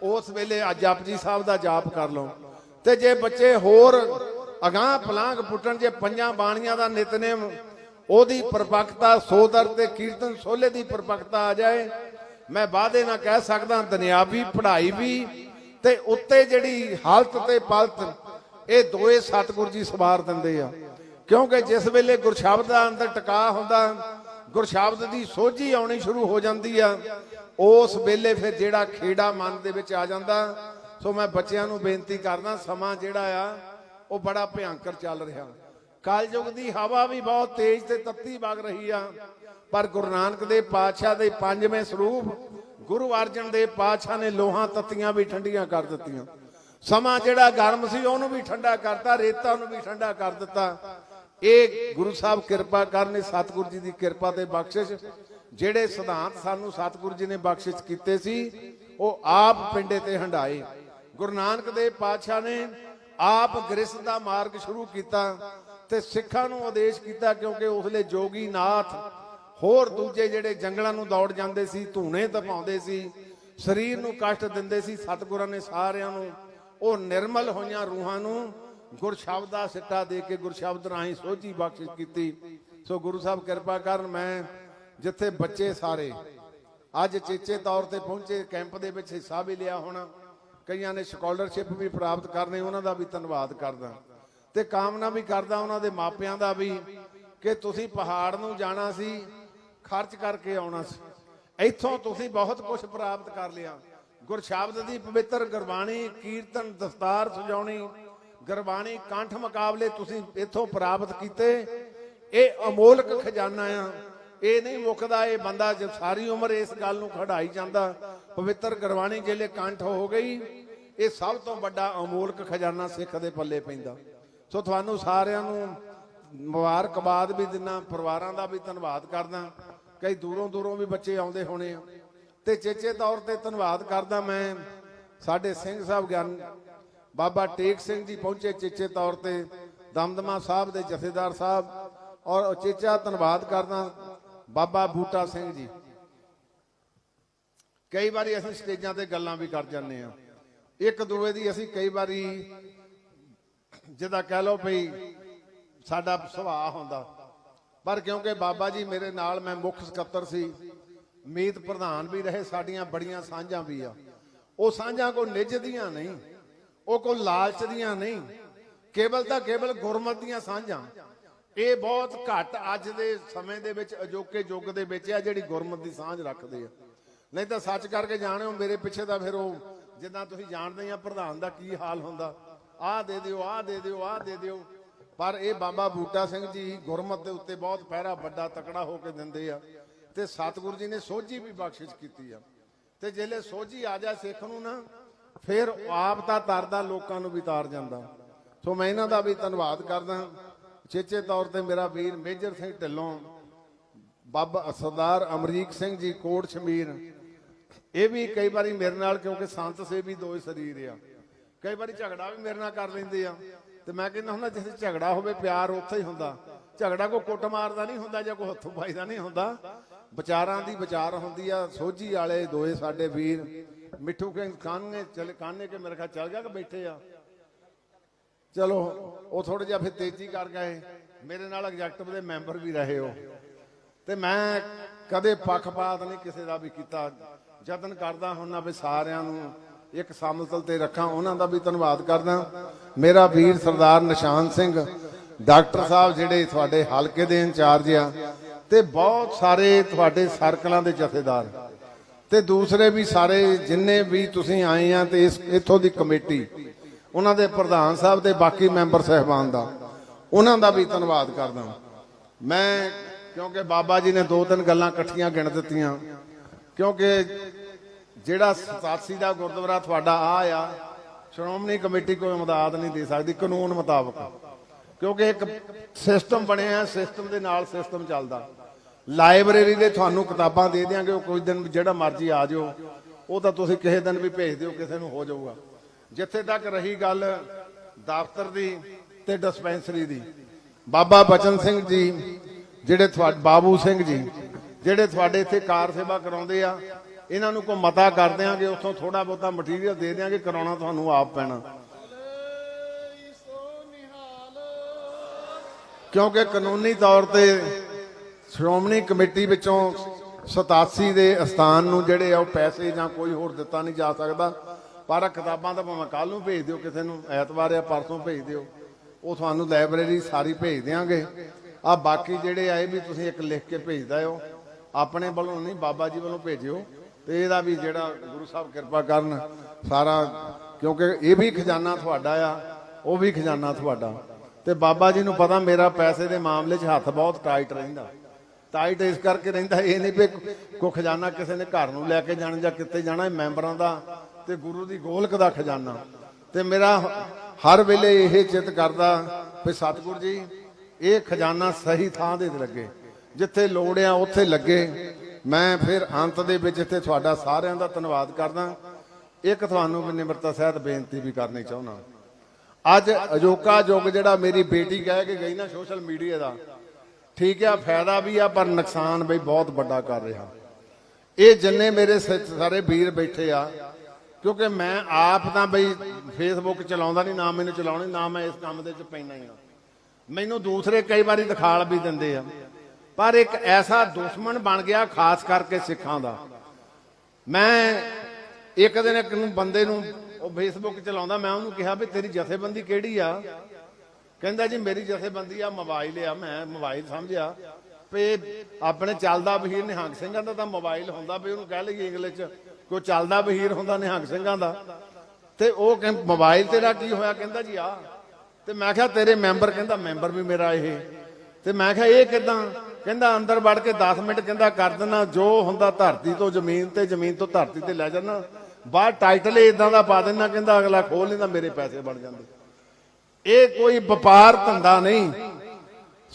ਉਸ ਵੇਲੇ ਆ ਜਪਜੀ ਸਾਹਿਬ ਦਾ ਜਾਪ ਕਰ ਲਓ। ਤੇ ਜੇ ਬੱਚੇ ਹੋਰ ਅਗਾਹ ਪਲਾਂਗ ਪੁੱਟਣ, ਜੇ ਪੰਜਾਂ ਬਾਣੀਆਂ ਦਾ ਨਿਤਨੇਮ ਉਹਦੀ ਪਰਪੱਕਤਾ ਸੋਦਰ ਤੇ ਕੀਰਤਨ ਸੋਲੇ ਦੀ ਪਰਪੱਕਤਾ ਆ ਜਾਏ। ਮੈਂ ਵਾਅਦੇ ਨਾਲ ਕਹਿ ਸਕਦਾ, ਦੁਨਿਆਵੀ ਪੜ੍ਹਾਈ ਵੀ ਤੇ ਉੱਤੇ ਜਿਹੜੀ ਹਾਲਤ ਤੇ ਪਲਤ, ਇਹ ਦੋਏ ਸਤਿਗੁਰ ਜੀ ਸਵਾਰ ਦਿੰਦੇ ਆ। ਕਿਉਂਕਿ ਜਿਸ ਵੇਲੇ ਗੁਰਸ਼ਬਦ ਦਾ ਅੰਦਰ ਟਿਕਾ ਹੁੰਦਾ ਗੁਰਸ਼ਬਦ ਦੀ ਸੋਝੀ ਆਉਣੀ ਸ਼ੁਰੂ ਹੋ ਜਾਂਦੀ ਆ, ਉਸ ਵੇਲੇ ਫਿਰ ਜਿਹੜਾ ਖੇੜਾ ਮਨ ਦੇ ਵਿੱਚ ਆ ਜਾਂਦਾ। ਸੋ ਮੈਂ ਬੱਚਿਆਂ ਨੂੰ ਬੇਨਤੀ ਕਰਦਾ, ਸਮਾਂ ਜਿਹੜਾ ਆ, ਉਹ ਬੜਾ ਭਿਆੰਕਰ ਚੱਲ ਰਿਹਾ। ਕਲਯੁਗ ਦੀ ਹਵਾ ਵੀ ਬਹੁਤ ਤੇਜ਼ ਤੇ ਤੱਤੀ ਵਗ ਰਹੀ ਆ। ਪਰ ਗੁਰੂ ਨਾਨਕ ਦੇਵ ਪਾਤਸ਼ਾਹ ਦੇ ਪੰਜਵੇਂ ਸਰੂਪ ਗੁਰੂ ਅਰਜਨ ਦੇਵ ਪਾਤਸ਼ਾਹ ਨੇ ਲੋਹਾਂ ਤੱਤੀਆਂ ਵੀ ਠੰਡੀਆਂ ਕਰ ਦਿੱਤੀਆਂ। ਸਮਾਂ ਜਿਹੜਾ ਗਰਮ ਸੀ, ਉਹਨੂੰ ਵੀ ਠੰਡਾ ਕਰਤਾ, ਰੇਤਾ ਨੂੰ ਵੀ ਠੰਡਾ ਕਰ ਦਿੱਤਾ। ਇਹ ਗੁਰੂ ਸਾਹਿਬ ਕਿਰਪਾ ਕਰਨੇ ਸਤਿਗੁਰੂ ਜੀ ਦੀ ਕਿਰਪਾ ਤੇ ਬਖਸ਼ਿਸ਼। ਜਿਹੜੇ ਸਿਧਾਂਤ ਸਾਨੂੰ ਸਤਿਗੁਰੂ ਜੀ ਨੇ ਬਖਸ਼ਿਸ਼ ਕੀਤੇ ਸੀ, ਉਹ ਆਪ ਪਿੰਡੇ ਤੇ ਹੰਡਾਏ। ਗੁਰੂ ਨਾਨਕ ਦੇਵ ਪਾਤਸ਼ਾਹ ਨੇ ਆਪ ਗ੍ਰਸਥ ਦਾ ਮਾਰਗ ਸ਼ੁਰੂ ਕੀਤਾ। ਤੇ ਸਿੱਖਾਂ ਨੂੰ ਆਦੇਸ਼ ਕੀਤਾ ਕਿਉਂਕਿ ਉਸਲੇ ਜੋਗੀ ਨਾਥ ਹੋਰ ਦੂਜੇ ਜਿਹੜੇ ਜੰਗਲਾਂ ਨੂੰ ਦੌੜ ਜਾਂਦੇ ਸੀ, ਧੂਣੇ ਤਪਾਉਂਦੇ ਸੀ, ਸਰੀਰ ਨੂੰ ਕਸ਼ਟ ਦਿੰਦੇ ਸੀ, ਸਤਿਗੁਰਾਂ ਨੇ ਸਾਰਿਆਂ ਨੂੰ, ਉਹ ਨਿਰਮਲ ਹੋਈਆਂ ਰੂਹਾਂ ਨੂੰ ਗੁਰਸ਼ਬਦ ਦਾ ਸਿੱਟਾ ਦੇ ਕੇ ਗੁਰਸ਼ਬਦ ਰਾਹੀਂ ਸੋਝੀ ਬਖਸ਼ਿਸ਼ ਕੀਤੀ। ਸੋ ਗੁਰੂ ਸਾਹਿਬ ਕਿਰਪਾ ਕਰਨ, ਮੈਂ ਜਿੱਥੇ ਬੱਚੇ ਸਾਰੇ, ਅੱਜ ਚੇਚੇ ਤੌਰ ਤੇ ਪਹੁੰਚੇ, ਕੈਂਪ ਦੇ ਵਿੱਚ ਹਿੱਸਾ ਵੀ ਲਿਆ ਹੋਣਾ। ਕਈਆਂ ਨੇ ਸਕਾਲਰਸ਼ਿਪ ਵੀ ਪ੍ਰਾਪਤ ਕਰਨੀ, ਉਹਨਾਂ ਦਾ ਵੀ ਧੰਨਵਾਦ ਕਰਦਾ। ਤੇ ਕਾਮਨਾ ਵੀ ਕਰਦਾ ਉਹਨਾਂ ਦੇ ਮਾਪਿਆਂ ਦਾ ਵੀ ਕਿ ਤੁਸੀਂ ਪਹਾੜ ਨੂੰ ਜਾਣਾ ਸੀ, ਖਰਚ ਕਰਕੇ ਆਉਣਾ ਸੀ। ਇੱਥੋਂ ਤੁਸੀਂ ਬਹੁਤ ਕੁਝ ਪ੍ਰਾਪਤ ਕਰ ਲਿਆ। ਗੁਰਸ਼ਬਦ ਦੀ ਪਵਿੱਤਰ ਗੁਰਬਾਣੀ, ਕੀਰਤਨ, ਦਸਤਾਰ ਸਜਾਉਣੀ, ਗੁਰਬਾਣੀ ਕੰਠ ਮੁਕਾਬਲੇ ਤੁਸੀਂ ਇੱਥੋਂ ਪ੍ਰਾਪਤ ਕੀਤੇ। ਇਹ ਅਮੋਲਕ ਖਜ਼ਾਨਾ ਆ। ਇਹ ਨਹੀਂ ਮੁੱਕਦਾ ਇਹ ਬੰਦਾ ਜੇ ਸਾਰੀ ਉਮਰ ਇਸ ਗੱਲ ਨੂੰ ਖੜਾਈ ਜਾਂਦਾ, ਪਵਿੱਤਰ ਗੁਰਬਾਣੀ ਜਿਹੜੇ ਕੰਠ ਹੋ ਗਈ, ਇਹ ਸਭ ਤੋਂ ਵੱਡਾ ਅਮੋਲਕ ਖਜ਼ਾਨਾ ਸਿੱਖ ਦੇ ਪੱਲੇ ਪੈਂਦਾ। ਸੋ ਤੁਹਾਨੂੰ ਸਾਰਿਆਂ ਨੂੰ ਮੁਬਾਰਕਬਾਦ ਵੀ ਦਿਨਾ, ਪਰਿਵਾਰਾਂ ਦਾ ਵੀ ਧੰਨਵਾਦ ਕਰਦਾ। ਕਈ ਦੂਰੋਂ ਦੂਰੋਂ ਵੀ ਬੱਚੇ ਆਉਂਦੇ ਹੋਣੇ ਆ। ਤੇ ਚੇਚੇ ਤੌਰ ਤੇ ਧੰਨਵਾਦ ਕਰਦਾ ਮੈਂ ਸਾਡੇ ਸਿੰਘ ਸਾਹਿਬ ਗਿਆਨ, ਬਾਬਾ ਟੇਕ ਸਿੰਘ ਜੀ ਪਹੁੰਚੇ ਚੇਚੇ ਤੌਰ ਤੇ, ਦਮਦਮਾ ਸਾਹਿਬ ਦੇ ਜਥੇਦਾਰ ਸਾਹਿਬ, ਔਰ ਚੇਚਾ ਧੰਨਵਾਦ ਕਰਦਾ ਬਾਬਾ ਬੂਟਾ ਸਿੰਘ ਜੀ। ਕਈ ਵਾਰੀ ਅਸੀਂ ਸਟੇਜਾਂ ਤੇ ਗੱਲਾਂ ਵੀ ਕਰ ਜਾਂਦੇ ਆ। ਇੱਕ ਦੂਏ ਦੀ ਅਸੀਂ ਕਈ ਵਾਰੀ ਜਿਹਦਾ ਕਹਿ ਲਓ ਭਈ ਸਾਡਾ ਸੁਭਾਅ ਹੁੰਦਾ। ਪਰ ਕਿਉਂਕਿ ਬਾਬਾ ਜੀ ਮੇਰੇ ਨਾਲ ਮੈਂ ਮੁੱਖ ਸਕੱਤਰ ਸੀ, ਮੀਤ ਪ੍ਰਧਾਨ ਵੀ ਰਹੇ, ਸਾਡੀਆਂ ਬੜੀਆਂ ਸਾਂਝਾਂ ਵੀ ਆ। ਉਹ ਸਾਂਝਾਂ ਕੋ ਨਿੱਜ ਦੀਆਂ ਨਹੀਂ, ਉਹ ਕੋ ਲਾਲਚ ਦੀਆਂ ਨਹੀਂ, ਕੇਵਲ ਤਾਂ ਕੇਵਲ ਗੁਰਮਤ ਦੀਆਂ ਸਾਂਝਾਂ। ਇਹ ਬਹੁਤ ਘੱਟ ਅੱਜ ਦੇ ਸਮੇਂ ਦੇ ਵਿੱਚ, ਅਜੋਕੇ ਯੁੱਗ ਦੇ ਵਿੱਚ ਆ ਜਿਹੜੀ ਗੁਰਮਤ ਦੀ ਸਾਂਝ ਰੱਖਦੇ ਆ। ਨਹੀਂ ਤਾਂ ਸੱਚ ਕਰਕੇ ਜਾਣਿਓ, ਮੇਰੇ ਪਿੱਛੇ ਤਾਂ ਫਿਰ ਉਹ ਜਿੱਦਾਂ ਤੁਸੀਂ ਜਾਣਦੇ ਆ, ਪ੍ਰਧਾਨ ਦਾ ਕੀ ਹਾਲ ਹੁੰਦਾ। ਆਹ ਦੇ ਦਿਓ, ਆਹ ਦੇ ਦਿਓ, ਆਹ ਦੇ ਦਿਓ। ਪਰ ਇਹ ਬਾਬਾ ਬੂਟਾ ਸਿੰਘ ਜੀ ਗੁਰਮਤ ਦੇ ਉੱਤੇ ਬਹੁਤ ਪਹਿਰਾ ਵੱਡਾ ਤਕੜਾ ਹੋ ਕੇ ਦਿੰਦੇ ਆ। ਤੇ ਸਤਿਗੁਰੂ ਜੀ ਨੇ ਸੋਝੀ ਵੀ ਬਖਸ਼ਿਸ਼ ਕੀਤੀ ਆ। ਤੇ ਜਿਹੜੇ ਸੋਝੀ ਆ ਜਾ ਸਿੱਖ ਨੂੰ ਨਾ, ਫਿਰ ਆਪ ਤਾਂ ਤਰਦਾ ਲੋਕਾਂ ਨੂੰ ਵੀ ਤਾਰ ਜਾਂਦਾ। ਸੋ ਮੈਂ ਇਹਨਾਂ ਦਾ ਵੀ ਧੰਨਵਾਦ ਕਰਦਾ। ਚੇਚੇ ਤੌਰ ਤੇ ਮੇਰਾ ਵੀਰ ਮੇਜਰ ਸਿੰਘ ਢਿੱਲੋਂ, ਬਾਬਾ ਸਰਦਾਰ ਅਮਰੀਕ ਸਿੰਘ ਜੀ ਕੋਟ ਸ਼ਮੀਰ, ਇਹ ਵੀ ਕਈ ਵਾਰੀ ਮੇਰੇ ਨਾਲ ਕਿਉਂਕਿ ਸੰਤ ਸੇਵੀ ਦੋ ਸਰੀਰ ਆ। ਕਈ ਵਾਰੀ ਝਗੜਾ ਵੀ ਮੇਰੇ ਨਾਲ ਕਰ ਲੈਂਦੇ ਆ। ਤੇ ਮੈਂ ਕਹਿੰਦਾ ਹੁੰਦਾ, ਜਿੱਥੇ ਝਗੜਾ ਹੋਵੇ, ਪਿਆਰ ਉੱਥੇ ਹੀ ਹੁੰਦਾ। ਝਗੜਾ ਕੋ ਕੁੱਟ ਮਾਰਦਾ ਨਹੀਂ ਹੁੰਦਾ ਜਾਂ ਕੋ ਹੱਥੋਂ ਪਾਈਦਾ ਨਹੀਂ ਹੁੰਦਾ। ਵਿਚਾਰਾਂ ਦੀ ਵਿਚਾਰ ਹੁੰਦੀ ਆ, ਸੋਝੀ ਵਾਲੇ ਦੋਏ ਸਾਡੇ ਵੀਰ। ਮਿੱਠੂ ਕੇ ਕਾਨੇ ਚਲ ਕਾਨੇ ਕੇ ਮੇਰੇ ਖਿਆਲ ਚੱਲ ਗਿਆ ਕਿ ਬੈਠੇ ਆ? ਚਲੋ, ਉਹ ਥੋੜਾ ਜਿਹਾ ਫਿਰ ਤੇਜ਼ੀ ਕਰ ਗਏ। ਮੇਰੇ ਨਾਲ ਐਗਜ਼ੈਕਟਿਵ ਦੇ ਮੈਂਬਰ ਵੀ ਰਹੇ ਹੋ ਤੇ ਮੈਂ ਕਦੇ ਪੱਖਪਾਤ ਨਹੀਂ ਕਿਸੇ ਦਾ ਵੀ ਕੀਤਾ। ਯਤਨ ਕਰਦਾ ਹੁੰਨਾ ਵੀ ਸਾਰਿਆਂ ਨੂੰ ਇੱਕ ਸਮਤਲ ਤੇ ਰੱਖਾਂ, ਉਹਨਾਂ ਦਾ ਵੀ ਧੰਨਵਾਦ ਕਰਦਾ। ਮੇਰਾ ਵੀਰ ਸਰਦਾਰ ਨਿਸ਼ਾਨ ਸਿੰਘ, ਡਾਕਟਰ ਸਾਹਿਬ ਜਿਹੜੇ ਤੁਹਾਡੇ ਹਲਕੇ ਦੇ ਇੰਚਾਰਜ ਆ, ਤੇ ਬਹੁਤ ਸਾਰੇ ਤੁਹਾਡੇ ਸਰਕਲਾਂ ਦੇ ਜਥੇਦਾਰ। ਤੇ ਦੂਸਰੇ ਵੀ ਸਾਰੇ ਜਿੰਨੇ ਵੀ ਤੁਸੀਂ ਆਏ ਆ ਤੇ ਇਸ ਇੱਥੋਂ ਦੀ ਕਮੇਟੀ, ਉਹਨਾਂ ਦੇ ਪ੍ਰਧਾਨ ਸਾਹਿਬ ਤੇ ਬਾਕੀ ਮੈਂਬਰ ਸਹਿਬਾਨ ਦਾ, ਉਹਨਾਂ ਦਾ ਵੀ ਧੰਨਵਾਦ ਕਰਦਾ। ਮੈਂ ਕਿਉਂਕਿ ਬਾਬਾ ਜੀ ਨੇ ਦੋ ਤਿੰਨ ਗੱਲਾਂ ਇਕੱਠੀਆਂ ਗਿਣ ਦਿੱਤੀਆਂ, ਕਿਉਂਕਿ ਜਿਹੜਾ 87 ਦਾ ਗੁਰਦੁਆਰਾ ਤੁਹਾਡਾ ਆ ਆ, ਸ਼੍ਰੋਮਣੀ ਕਮੇਟੀ ਕੋਈ ਮਦਦ ਨਹੀਂ ਦੇ ਸਕਦੀ, ਕਾਨੂੰਨ ਮੁਤਾਬਕ। ਕਿਉਂਕਿ ਇੱਕ ਸਿਸਟਮ ਬਣਿਆ ਸਿਸਟਮ ਦੇ ਨਾਲ ਸਿਸਟਮ ਚੱਲਦਾ। ਲਾਇਬ੍ਰੇਰੀ ਦੇ ਤੁਹਾਨੂੰ ਕਿਤਾਬਾਂ ਦੇ ਦਿਆਂਗੇ, ਉਹ ਕੋਈ ਦਿਨ ਜਿਹੜਾ ਮਰਜ਼ੀ ਆ ਜਾਓ। ਉਹ ਤਾਂ ਤੁਸੀਂ ਕਿਸੇ ਦਿਨ ਵੀ ਭੇਜ ਦਿਓ, ਕਿਸੇ ਨੂੰ ਹੋ ਜਾਊਗਾ। ਜਿੱਥੇ ਤੱਕ ਰਹੀ ਗੱਲ ਦਫ਼ਤਰ ਦੀ ਤੇ ਡਿਸਪੈਂਸਰੀ ਦੀ। ਬਾਬਾ ਬਚਨ ਸਿੰਘ ਜੀ, ਜਿਹੜੇ ਤੁਹਾਡੇ, ਬਾਬੂ ਸਿੰਘ ਜੀ, ਜਿਹੜੇ ਤੁਹਾਡੇ ਇੱਥੇ ਕਾਰ ਸੇਵਾ ਕਰਾਉਂਦੇ ਆ ਇਹਨਾਂ ਨੂੰ ਕੋ ਮਤਾ ਕਰ ਦਿਆਂਗੇ, ਉੱਥੋਂ ਥੋੜਾ ਬਹੁਤਾ ਮਟੀਰੀਅਲ ਦੇ ਦਿਆਂਗੇ, ਕਰਾਉਣਾ ਤੁਹਾਨੂੰ ਆਪ ਪੈਣਾ। ਕਿਉਂਕਿ ਕਾਨੂੰਨੀ ਤੌਰ ਤੇ ਸ਼੍ਰੋਮਣੀ ਕਮੇਟੀ ਵਿੱਚੋਂ 87 ਦੇ ਅਸਥਾਨ ਨੂੰ ਜਿਹੜੇ ਆ ਉਹ ਪੈਸੇ ਜਾਂ ਕੋਈ ਹੋਰ ਦਿੱਤਾ ਨਹੀਂ ਜਾ ਸਕਦਾ। ਪਰ ਕਿਤਾਬਾਂ ਤਾਂ ਭਾਵੇਂ ਕੱਲ ਨੂੰ ਭੇਜ ਦਿਓ, ਕਿਸੇ ਨੂੰ ਐਤਵਾਰ ਜਾਂ ਪਰਸੋਂ ਭੇਜ ਦਿਓ, ਉਹ ਤੁਹਾਨੂੰ ਲਾਇਬ੍ਰੇਰੀ ਸਾਰੀ ਭੇਜ ਦਿਆਂਗੇ। ਆ ਬਾਕੀ ਜਿਹੜੇ ਆਏ ਵੀ ਤੁਸੀਂ ਇੱਕ ਲਿਖ ਕੇ ਭੇਜਦਾ ਹੋ ਆਪਣੇ ਵੱਲੋਂ ਨਹੀਂ, ਬਾਬਾ ਜੀ ਵੱਲੋਂ ਭੇਜਿਓ। ਤੇ ਇਹਦਾ ਵੀ ਜਿਹੜਾ ਗੁਰੂ ਸਾਹਿਬ ਕਿਰਪਾ ਕਰਨ, ਸਾਰਾ, ਕਿਉਂਕਿ ਇਹ ਵੀ ਖਜ਼ਾਨਾ ਤੁਹਾਡਾ ਆ, ਉਹ ਵੀ ਖਜ਼ਾਨਾ ਤੁਹਾਡਾ। ਤੇ ਬਾਬਾ ਜੀ ਨੂੰ ਪਤਾ ਮੇਰਾ ਪੈਸੇ ਦੇ ਮਾਮਲੇ 'ਚ ਹੱਥ ਬਹੁਤ ਟਾਈਟ ਰਹਿੰਦਾ। ਟਾਈਟ ਇਸ ਕਰਕੇ ਰਹਿੰਦਾ, ਇਹ ਨਹੀਂ ਵੀ ਕੋ ਖਜ਼ਾਨਾ ਕਿਸੇ ਨੇ ਘਰ ਨੂੰ ਲੈ ਕੇ ਜਾਣਾ ਜਾਂ ਕਿਤੇ ਜਾਣਾ, ਇਹ ਮੈਂਬਰਾਂ ਦਾ ਤੇ ਗੁਰੂ ਦੀ ਗੋਲਕ ਦਾ ਖਜ਼ਾਨਾ। ਤੇ ਮੇਰਾ ਹਰ ਵੇਲੇ ਇਹ ਚਿੱਤ ਕਰਦਾ ਵੀ ਸਤਿਗੁਰ ਜੀ, ਇਹ ਖਜ਼ਾਨਾ ਸਹੀ ਥਾਂ ਦੇ ਤੇ ਲੱਗੇ। ਜਿੱਥੇ ਲੋੜ ਆ, ਉੱਥੇ ਲੱਗੇ। ਮੈਂ ਫਿਰ ਅੰਤ ਦੇ ਵਿੱਚ ਇੱਥੇ ਤੁਹਾਡਾ ਸਾਰਿਆਂ ਦਾ ਧੰਨਵਾਦ ਕਰਦਾ। ਇੱਕ ਤੁਹਾਨੂੰ ਵੀ ਨਿਮਰਤਾ ਸਹਿਤ ਬੇਨਤੀ ਵੀ ਕਰਨੀ ਚਾਹੁੰਦਾ। ਅੱਜ ਅਜੋਕਾ ਯੁੱਗ ਜਿਹੜਾ ਮੇਰੀ ਬੇਟੀ ਕਹਿ ਕੇ ਗਈ ਨਾ ਸੋਸ਼ਲ ਮੀਡੀਆ ਦਾ, ਠੀਕ ਆ, ਫਾਇਦਾ ਵੀ ਆ, ਪਰ ਨੁਕਸਾਨ ਬਈ ਬਹੁਤ ਵੱਡਾ ਕਰ ਰਿਹਾ। ਇਹ ਜਿੰਨੇ ਮੇਰੇ ਸ- ਸਾਰੇ ਵੀਰ ਬੈਠੇ ਆ, ਕਿਉਂਕਿ ਮੈਂ ਆਪ ਤਾਂ ਬਈ ਫੇਸਬੁੱਕ ਚਲਾਉਂਦਾ ਨਹੀਂ, ਨਾ ਮੈਨੂੰ ਚਲਾਉਣੀ, ਨਾ ਮੈਂ ਇਸ ਕੰਮ ਦੇ ਵਿੱਚ ਪੈਣਾ ਹੀ ਆ। ਮੈਨੂੰ ਦੂਸਰੇ ਕਈ ਵਾਰੀ ਦਿਖਾਲ ਵੀ ਦਿੰਦੇ ਆ। ਪਰ ਇੱਕ ਐਸਾ ਦੁਸ਼ਮਣ ਬਣ ਗਿਆ ਖਾਸ ਕਰਕੇ ਸਿੱਖਾਂ ਦਾ। ਮੈਂ ਇੱਕ ਦਿਨ ਇੱਕ ਨੂੰ ਬੰਦੇ ਨੂੰ ਉਹ ਫੇਸਬੁੱਕ ਚਲਾਉਂਦਾ, ਮੈਂ ਉਹਨੂੰ ਕਿਹਾ ਵੀ ਤੇਰੀ ਜਥੇਬੰਦੀ ਕਿਹੜੀ ਆ? ਕਹਿੰਦਾ ਜੀ ਮੇਰੀ ਜਥੇਬੰਦੀ ਆ, ਮੋਬਾਈਲ ਆ। ਮੈਂ ਮੋਬਾਈਲ ਸਮਝਿਆ ਵੀ ਆਪਣੇ ਚੱਲਦਾ ਵਹੀਰ ਨਿਹੰਗ ਸਿੰਘਾਂ ਦਾ ਤਾਂ ਮੋਬਾਈਲ ਹੁੰਦਾ ਵੀ ਉਹਨੂੰ ਕਹਿ ਲਈਏ ਇੰਗਲਿਸ਼ ਚ ਕੋਈ ਚੱਲਦਾ ਵਹੀਰ ਹੁੰਦਾ ਨਿਹੰਗ ਸਿੰਘਾਂ ਦਾ। ਤੇ ਉਹ ਕਹਿੰ ਮੋਬਾਈਲ ਤੇਰਾ ਕੀ ਹੋਇਆ? ਕਹਿੰਦਾ ਜੀ ਆ। ਤੇ ਮੈਂ ਕਿਹਾ ਤੇਰੇ ਮੈਂਬਰ, ਕਹਿੰਦਾ ਮੈਂਬਰ ਵੀ ਮੇਰਾ ਇਹ। ਤੇ ਮੈਂ ਕਿਹਾ ਇਹ ਕਿਦਾਂ? ਕਹਿੰਦਾ ਅੰਦਰ ਵੜ ਕੇ 10 ਮਿੰਟ ਕਹਿੰਦਾ ਕਰ ਦਿੰਦਾ ਜੋ ਹੁੰਦਾ ਧਰਤੀ ਤੋਂ ਜ਼ਮੀਨ ਤੇ, ਜ਼ਮੀਨ ਤੋਂ ਧਰਤੀ ਤੇ ਲੈ ਜਾਣਾ ਬਾਹਰ ਟਾਈਟਲ ਇਦਾਂ ਦਾ ਪਾ ਦੇਣਾ ਕਹਿੰਦਾ ਅਗਲਾ ਖੋਲ ਲੈਂਦਾ, ਮੇਰੇ ਪੈਸੇ ਬਣ ਜਾਂਦੇ। ਇਹ ਕੋਈ ਵਪਾਰ ਧੰਦਾ ਨਹੀਂ।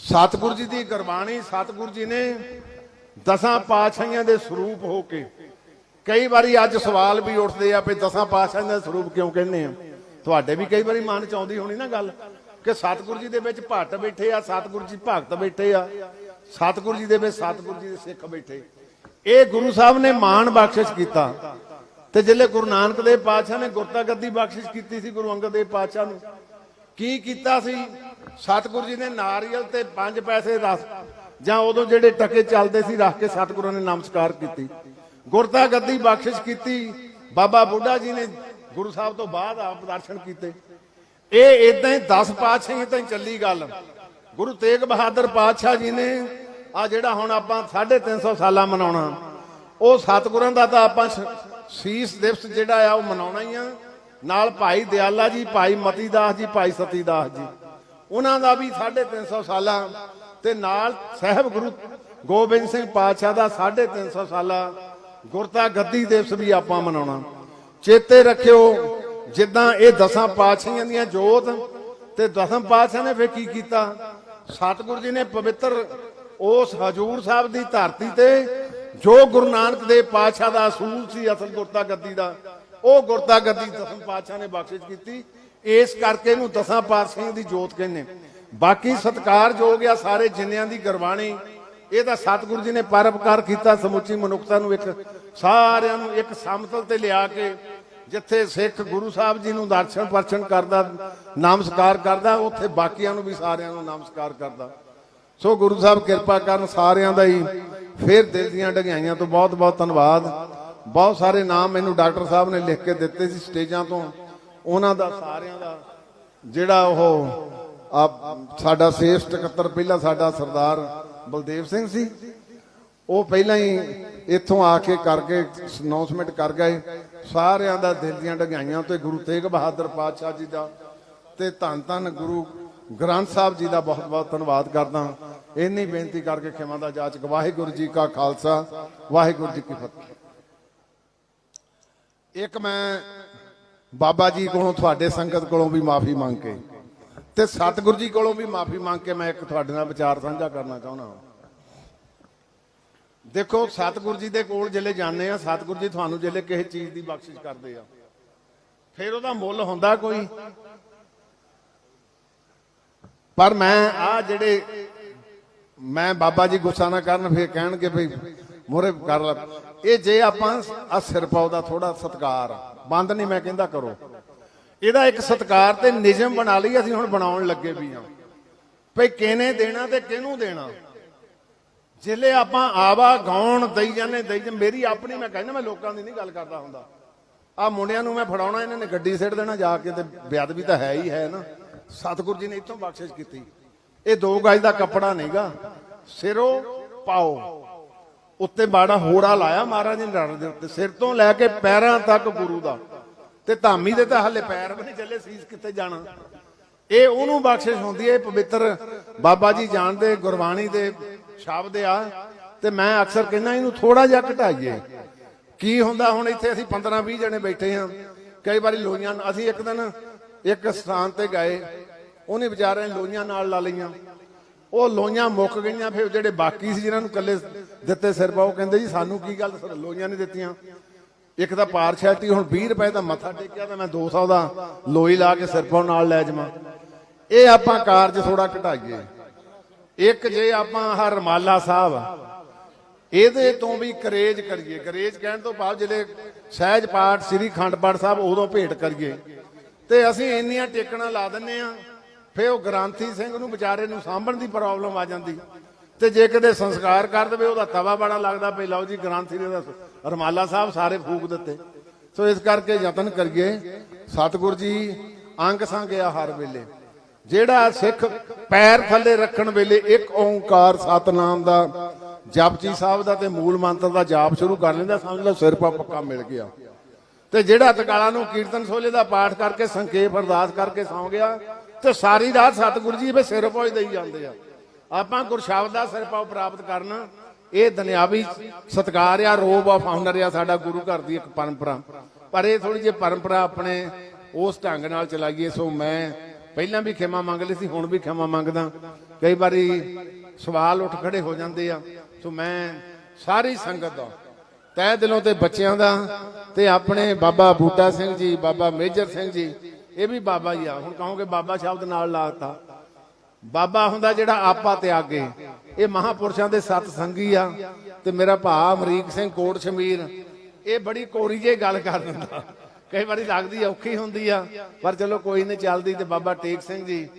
ਸਤਿਗੁਰੂ ਜੀ ਦੀ ਗੁਰਬਾਣੀ, ਸਤਿਗੁਰੂ ਜੀ ਨੇ ਦਸਾਂ ਪਾਤਸ਼ਾਹੀਆਂ ਦੇ ਸਰੂਪ ਹੋ ਕੇ, ਕਈ ਵਾਰੀ ਅੱਜ ਸਵਾਲ ਵੀ ਉੱਠਦੇ ਆ ਵੀ ਦਸਾਂ ਪਾਤਸ਼ਾਹੀਆਂ ਦਾ ਸਰੂਪ ਕਿਉਂ ਕਹਿੰਦੇ ਆ? ਤੁਹਾਡੇ ਵੀ ਕਈ ਵਾਰੀ ਮਨ ਚ ਆਉਂਦੀ ਹੋਣੀ ਨਾ ਗੱਲ ਕਿ ਸਤਿਗੁਰੂ ਜੀ ਦੇ ਵਿੱਚ ਭੱਟ ਬੈਠੇ ਆ, ਸਤਿਗੁਰੂ ਜੀ ਭਗਤ ਬੈਠੇ ਆ। ਸਤਿਗੁਰੂ ਜੀ ਦੇ ਵਿੱਚ ਸਤਿਗੁਰੂ ਜੀ ਦੇ ਸਿੱਖ ਬੈਠੇ। ਇਹ ਗੁਰੂ ਸਾਹਿਬ ਨੇ ਮਾਣ ਬਖਸ਼ਿਸ਼ ਕੀਤਾ। ਤੇ ਜਿਹੜੇ ਗੁਰੂ ਨਾਨਕ ਦੇਵ ਪਾਤਸ਼ਾਹ ਨੇ ਗੁਰਤਾ ਗੱਦੀ ਬਖਸ਼ਿਸ਼ ਕੀਤੀ ਸੀ ਗੁਰੂ ਅੰਗਦ ਦੇਵ ਪਾਤਸ਼ਾਹ ਨੂੰ। ਕੀ ਕੀਤਾ ਸੀ? ਸਤਿਗੁਰੂ ਜੀ ਨੇ ਨਾਰੀਅਲ ਤੇ 5 ਪੈਸੇ ਰਸ ਜਾਂ ਉਦੋਂ ਜਿਹੜੇ ਟਕੇ ਚੱਲਦੇ ਸੀ ਰੱਖ ਕੇ ਸਤਿਗੁਰਾਂ ਨੇ ਨਮਸਕਾਰ ਕੀਤੀ। ਗੁਰਤਾ ਗੱਦੀ ਬਖਸ਼ਿਸ਼ ਕੀਤੀ। ਬਾਬਾ ਬੁੱਢਾ ਜੀ ਨੇ ਗੁਰੂ ਸਾਹਿਬ ਤੋਂ ਬਾਅਦ ਆਪ ਦਰਸ਼ਨ ਕੀਤੇ। ਇਹ ਇਦਾਂ ਹੀ 10 ਪਾਤਸ਼ਾਹੀਆਂ ਤਾਂ ਚੱਲੀ ਗੱਲ। ਗੁਰੂ ਤੇਗ ਬਹਾਦਰ ਪਾਤਸ਼ਾਹ ਜੀ ਨੇ ਆ ਜਿਹੜਾ ਹੁਣ ਆਪਾਂ 350 ਸਾਲਾਂ ਮਨਾਉਣਾ, ਉਹ ਸਤਿਗੁਰਾਂ ਦਾ ਤਾਂ ਆਪਾਂ ਸੀਸ ਦਿਵਸ ਜਿਹੜਾ ਆ ਉਹ ਮਨਾਉਣਾ ਹੀ ਆ। ਨਾਲ ਭਾਈ ਦਿਆਲਾ ਜੀ, ਭਾਈ ਮਤੀ ਦਾਸ ਜੀ, ਭਾਈ ਸਤੀ ਦਾਸ ਜੀ। ਉਹਨਾਂ ਦਾ ਵੀ 350 ਸਾਲਾਂ ਤੇ ਨਾਲ ਸਹਿਬ ਗੁਰੂ ਗੋਬਿੰਦ ਸਿੰਘ ਪਾਤਸ਼ਾਹ ਦਾ 350 ਸਾਲਾ ਗੁਰਤਾ ਗੱਦੀ ਦਿਵਸ ਵੀ ਆਪਾਂ ਮਨਾਉਣਾ। ਚੇਤੇ ਰੱਖਿਓ, ਜਿੱਦਾਂ ਇਹ ਦਸਾਂ ਪਾਤਸ਼ਾਹੀਆਂ ਦੀਆਂ ਜੋਤ ਤੇ ਦਸਮ ਪਾਤਸ਼ਾਹ ਨੇ ਫੇਰ ਕੀ ਕੀਤਾ? ਸਤਿਗੁਰੂ ਜੀ ਨੇ ਪਵਿੱਤਰ ਉਸ ਹਜੂਰ ਸਾਹਿਬ ਦੀ ਧਰਤੀ ਤੇ ਜੋ ਗੁਰੂ ਨਾਨਕ ਦੇਵ ਪਾਤਸ਼ਾਹ ਦਾ ਅਸੂਲ ਸੀ ਅਸਲ ਗੁਰਤਾ ਗੱਦੀ ਦਾ, ਉਹ ਗੁਰਤਾ ਗੱਦੀ ਦਸਮ ਪਾਤਸ਼ਾਹ ਨੇ ਬਖਸ਼ਿਸ਼ ਕੀਤੀ। ਇਸ ਕਰਕੇ ਇਹਨੂੰ ਦਸਾਂ ਪਾਤਸ਼ਾਹਾਂ ਦੀ ਜੋਤ ਕਹਿੰਦੇ ਬਾਕੀ ਸਤਿਕਾਰਯੋਗ ਆ ਸਾਰੇ ਜਿੰਨਿਆਂ ਦੀ ਗੁਰਬਾਣੀ, ਇਹ ਤਾਂ ਸਤਿਗੁਰੂ ਜੀ ਨੇ ਪਰਪਕਾਰ ਕੀਤਾ ਸਮੁੱਚੀ ਮਨੁੱਖਤਾ ਨੂੰ ਇੱਕ ਸਾਰਿਆਂ ਨੂੰ ਇੱਕ ਸਮਤਲ ਤੇ ਲਿਆ ਕੇ ਜਿੱਥੇ ਸਿੱਖ ਗੁਰੂ ਸਾਹਿਬ ਜੀ ਨੂੰ ਦਰਸ਼ਨ ਪਰਸ਼ਨ ਕਰਦਾ, ਨਮਸਕਾਰ ਕਰਦਾ, ਉੱਥੇ ਬਾਕੀਆਂ ਨੂੰ ਵੀ ਸਾਰਿਆਂ ਨੂੰ ਨਮਸਕਾਰ ਕਰਦਾ। ਸੋ ਗੁਰੂ ਸਾਹਿਬ ਕਿਰਪਾ ਕਰਨ ਸਾਰਿਆਂ ਦਾ ਹੀ ਫਿਰ ਦਿਲ ਦੀਆਂ ਡਗਾਈਆਂ ਤੋਂ ਬਹੁਤ ਬਹੁਤ ਧੰਨਵਾਦ। ਬਹੁਤ ਸਾਰੇ ਨਾਮ ਮੈਨੂੰ ਡਾਕਟਰ ਸਾਹਿਬ ਨੇ ਲਿਖ ਕੇ ਦਿੱਤੇ ਸੀ ਸਟੇਜਾਂ ਤੋਂ। ਉਹਨਾਂ ਦਾ ਸਾਰਿਆਂ ਦਾ ਜਿਹੜਾ ਉਹ ਆ ਸਾਡਾ ਸੇਸ ਸਕੱਤਰ, ਪਹਿਲਾਂ ਸਾਡਾ ਸਰਦਾਰ ਬਲਦੇਵ ਸਿੰਘ ਸੀ। ਉਹ ਪਹਿਲਾਂ ਹੀ ਇੱਥੋਂ ਆ ਕੇ ਕਰਕੇ ਅਨਾਉਂਸਮੈਂਟ ਕਰ ਗਏ। ਸਾਰਿਆਂ ਦਾ ਦਿਲ ਦੀਆਂ ਡਗਾਈਆਂ ਤੇ ਗੁਰੂ ਤੇਗ ਬਹਾਦਰ ਪਾਤਸ਼ਾਹ ਜੀ ਦਾ ਤੇ ਧੰਨ ਧੰਨ ਗੁਰੂ ਗ੍ਰੰਥ ਸਾਹਿਬ ਜੀ ਦਾ ਬਹੁਤ ਬਹੁਤ ਧੰਨਵਾਦ ਕਰਦਾ ਇੰਨੀ ਬੇਨਤੀ ਕਰਕੇ ਖਿਮਾ ਦਾ ਜਾਚਕ ਵਾਹਿਗੁਰੂ ਜੀ ਕਾ ਖਾਲਸਾ, ਵਾਹਿਗੁਰੂ ਜੀ ਕੀ ਫਤਿਹ। ਇੱਕ ਮੈਂ ਬਾਬਾ ਜੀ ਕੋਲੋਂ ਤੁਹਾਡੇ ਸੰਗਤ ਕੋਲੋਂ ਵੀ ਮਾਫੀ ਮੰਗ ਕੇ ਤੇ ਸਤਿਗੁਰੂ ਜੀ ਕੋਲੋਂ ਵੀ ਮਾਫੀ ਮੰਗ ਕੇ ਮੈਂ ਇੱਕ ਤੁਹਾਡੇ ਨਾਲ ਵਿਚਾਰ ਸਾਂਝਾ ਕਰਨਾ ਚਾਹੁੰਦਾ ਹਾਂ। ਦੇਖੋ, ਸਤਿਗੁਰੂ ਜੀ ਦੇ ਕੋਲ ਜਿਹੜੇ ਜਾਂਦੇ ਆ, ਸਤਿਗੁਰੂ ਜੀ ਤੁਹਾਨੂੰ ਜਿਹੜੇ ਕਿਸੇ ਚੀਜ਼ ਦੀ ਬਖਸ਼ਿਸ਼ ਕਰਦੇ ਆ। ਫਿਰ ਉਹਦਾ ਮੁੱਲ ਹੁੰਦਾ ਕੋਈ? ਪਰ ਮੈਂ ਆ ਜਿਹੜੇ ਮੈਂ ਬਾਬਾ ਜੀ ਗੁੱਸਾ ਨਾ ਕਰਨ, ਫਿਰ ਕਹਿਣਗੇ ਭਈ ਮੋਰੇ ਕਰ ਲੈ। ਇਹ ਜੇ ਆਪਾਂ ਆ ਸਿਰ ਪਾਉ ਦਾ ਥੋੜਾ ਸਤਕਾਰ ਬੰਦ ਨਹੀਂ ਮੈਂ ਕਹਿੰਦਾ ਕਰੋ। ਇਹਦਾ ਇੱਕ ਸਤਕਾਰ ਤੇ ਨਿਯਮ ਬਣਾ ਲਈ, ਅਸੀਂ ਹੁਣ ਬਣਾਉਣ ਲੱਗੇ ਵੀ ਹਾਂ ਭਈ ਕਿਹਨੇ ਦੇਣਾ ਤੇ ਕਿਹਨੂੰ ਦੇਣਾ? ਜਿਲੇ ਆਪਾਂ ਆਵਾ ਗਾਉਣ ਦਈ ਜਾਂਦੇ ਦਈ ਜਾਂਦੇ, ਮੇਰੀ ਆਪਣੀ ਮੈਂ ਕਹਿੰਦਾ, ਮੈਂ ਲੋਕਾਂ ਦੀ ਨਹੀਂ ਗੱਲ ਕਰਦਾ ਹੁੰਦਾ। ਆ ਮੁੰਡਿਆਂ ਨੂੰ ਮੈਂ ਫੜਾਉਣਾ, ਇਹਨਾਂ ਨੇ ਗੱਡੀ ਸਿੱਟ ਦੇਣਾ ਜਾ ਕੇ ਤੇ ਬਿਆਦਬੀ ਤਾਂ ਹੈ ਹੀ ਹੈ ਨਾ। ਸਤਿਗੁਰੂ ਜੀ ਨੇ ਇੱਥੋਂ ਬਖਸ਼ਿਸ਼ ਕੀਤੀ। ਇਹ ਦੋ ਗਜ ਦਾ ਕੱਪੜਾ ਨਹੀਂਗਾ ਸਿਰੋਂ ਪਾਓ। ਉੱਤੇ ਬਾੜਾ ਹੋੜਾ ਲਾਇਆ ਮਹਾਰਾਜ ਨੇ ਲੜ ਦੇ ਉੱਤੇ। ਸਿਰ ਤੋਂ ਲੈ ਕੇ ਪੈਰਾਂ ਤੱਕ ਗੁਰੂ ਦਾ। ਤੇ ਧਾਮੀ ਦੇ ਤਾਂ ਹੱਲੇ ਪੈਰ ਵੀ ਨਹੀਂ ਚੱਲੇ, ਸੀਸ ਕਿੱਥੇ ਜਾਣਾ। ਇਹ ਉਹਨੂੰ ਬਖਸ਼ਿਸ਼ ਹੁੰਦੀ ਹੈ ਪਵਿੱਤਰ ਬਾਬਾ ਜੀ ਜਾਣਦੇ, ਗੁਰਬਾਣੀ ਦੇ ਸ਼ਬਦ ਆ ਤੇ ਮੈਂ ਅਕਸਰ ਕਹਿੰਦਾ ਇਹਨੂੰ ਥੋੜਾ ਜਿਹਾ ਘਟਾਈਏ। ਕੀ ਹੁੰਦਾ ਹੁਣ ਇੱਥੇ ਅਸੀਂ 15 20 ਜਣੇ ਬੈਠੇ ਹਾਂ। ਕਈ ਵਾਰੀ ਲੋਈਆਂ ਅਸੀਂ ਇੱਕ ਦਿਨ ਇੱਕ ਸਥਾਨ ਤੇ ਗਏ। ਉਹਨੇ ਵਿਚਾਰਿਆਂ ਨੇ ਲੋਈਆਂ ਨਾਲ ਲਾ ਲਈਆਂ। ਉਹ ਲੋਈਆਂ ਮੁੱਕ ਗਈਆਂ, ਫਿਰ ਜਿਹੜੇ ਬਾਕੀ ਸੀ ਜਿਨ੍ਹਾਂ ਨੂੰ ਕੱਲੇ ਦਿੱਤੇ ਸਿਰ ਪਾਓ ਕਹਿੰਦੇ ਜੀ ਸਾਨੂੰ ਕੀ ਗੱਲ ਲੋਈਆਂ ਨਹੀਂ ਦਿੱਤੀਆਂ। ਇੱਕ ਤਾਂ ਪਾਰਸ਼ੈਲਿਟੀ ਹੁਣ 20 ਰੁਪਏ ਦਾ ਮੱਥਾ ਟੇਕਿਆ ਤਾਂ ਮੈਂ 200 ਦਾ ਲੋਈ ਲਾ ਕੇ ਸਿਰ ਪਾਉ ਨਾਲ ਲੈ ਜਾਵਾਂ। ਇਹ ਆਪਾਂ ਕਾਰਜ ਥੋੜਾ ਘਟਾਈਏ। ਇੱਕ ਜੇ ਆਪਾਂ ਆਹ ਰਮਾਲਾ ਸਾਹਿਬ ਇਹਦੇ ਤੋਂ ਵੀ ਕਰੇਜ ਕਰੀਏ। ਕਰੇਜ ਕਹਿਣ ਤੋਂ ਬਾਅਦ ਜਿਹੜੇ ਸਹਿਜ ਪਾਠ ਸ੍ਰੀ ਖੰਡ ਪਾਠ ਸਾਹਿਬ ਉਦੋਂ ਭੇਟ ਕਰੀਏ। ਤੇ ਅਸੀਂ ਇੰਨੀਆਂ ਟੇਕਣਾ ਲਾ ਦਿੰਨੇ ਆ ਫੇ ਉਹ ਗ੍ਰਾਂਥੀ ਸਿੰਘ ਨੂੰ ਵਿਚਾਰੇ ਨੂੰ ਸਾਂਭਣ ਦੀ ਪ੍ਰੋਬਲਮ ਆ ਜਾਂਦੀ। ਤੇ ਜੇ ਕਿਤੇ ਸੰਸਕਾਰ ਕਰ ਦੇਵੇ, ਉਹਦਾ ਤਵਾ ਬੜਾ ਲੱਗਦਾ ਪਈ ਲਓ ਜੀ, ਗ੍ਰਾਂਥੀ ਨੇ ਤਾਂ ਰਮਾਲਾ ਸਾਹਿਬ ਸਾਰੇ ਫੂਕ ਦਿੱਤੇ। ਸੋ ਇਸ ਕਰਕੇ ਯਤਨ ਕਰੀਏ। ਸਤਿਗੁਰ ਜੀ, ਅੰਗ ਸੰਗ ਆ ਹਰ ਵੇਲੇ। ਜਿਹੜਾ ਸਿੱਖ ਪੈਰ ਥੱਲੇ ਰੱਖਣ ਵੇਲੇ ਇੱਕ ਓੰਕਾਰ ਸਤਨਾਮ ਦਾ, ਜਪਜੀ ਸਾਹਿਬ ਦਾ ਤੇ ਮੂਲ ਮੰਤਰ ਦਾ ਜਾਪ ਸ਼ੁਰੂ ਕਰ ਲੈਂਦਾ, ਸਮਝ ਲਓ ਸਿਰ ਪਾ ਪੱਕਾ ਮਿਲ ਗਿਆ। ਤੇ ਜਿਹੜਾ ਤਕਾਲਾ ਨੂੰ ਕੀਰਤਨ ਸੋਲੇ ਦਾ ਪਾਠ ਕਰਕੇ, ਸੰਖੇਪ ਅਰਦਾਸ ਕਰਕੇ ਸੌਂ ਗਿਆ, ਤੇ ਸਾਰੀ ਰਾਤ ਸਤਿਗੁਰੂ ਜੀ ਵੀ ਸਿਰ ਪਹੁੰਚ ਦੇਈ ਜਾਂਦੇ ਆ। ਆਪਾਂ ਗੁਰਸ਼ਬਦ ਦਾ ਸਿਰ ਪਾਉ ਪ੍ਰਾਪਤ ਕਰਨਾ, ਇਹ ਦੁਨਿਆਵੀ ਸਤਕਾਰ ਆ, ਰੋਬ ਆਫ ਆਨਰ ਆ ਸਾਡਾ ਗੁਰੂ ਘਰ ਦੀ ਇੱਕ ਪਰੰਪਰਾ। ਪਰ ਇਹ ਥੋੜੀ ਜਿਹੀ ਪਰੰਪਰਾ ਆਪਣੇ ਉਸ ਢੰਗ ਨਾਲ ਚਲਾਈਏ, ਸੋ ਮੈਂ ਪਹਿਲਾਂ ਵੀ ਖਿਮਾ ਮੰਗ ਲਈ ਸੀ, ਹੁਣ ਵੀ ਖਿਮਾ ਮੰਗਦਾ। ਕਈ ਵਾਰੀ ਸਵਾਲ ਉੱਠ ਖੜੇ ਹੋ ਜਾਂਦੇ ਆ। ਸੋ ਮੈਂ ਸਾਰੀ ਸੰਗਤ ਦਾ, ਤਹਿ ਦਿਲੋਂ ਤੇ ਬੱਚਿਆਂ ਦਾ ਤੇ ਆਪਣੇ ਬਾਬਾ ਬੂਟਾ ਸਿੰਘ ਜੀ, ਬਾਬਾ ਮੇਜਰ ਸਿੰਘ ਜੀ, ਇਹ ਵੀ ਬਾਬਾ ਹੀ ਆ। ਹੁਣ ਕਹੋਗੇ ਬਾਬਾ ਸ਼ਬਦ ਨਾਲ ਲਾਤਾ। ਬਾਬਾ ਹੁੰਦਾ ਜਿਹੜਾ ਆਪਾ ਤਿਆਗੇ। ਇਹ ਮਹਾਪੁਰਸ਼ਾਂ ਦੇ ਸਤ ਸੰਗੀ ਆ ਤੇ ਮੇਰਾ ਭਾ ਅਮਰੀਕ ਸਿੰਘ ਕੋਟ ਸ਼ਮੀਰ, ਇਹ ਬੜੀ ਕੋਰੀ ਜਿਹੀ ਗੱਲ ਕਰ ਦਿੰਦਾ। ਕਈ ਵਾਰੀ ਲੱਗਦੀ ਔਖੀ ਹੁੰਦੀ ਆ, ਪਰ ਚਲੋ ਕੋਈ ਨਹੀਂ ਚੱਲਦੀ ਤੇ ਬਾਬਾ ਟੇਕ ਸਿੰਘ ਜੀ।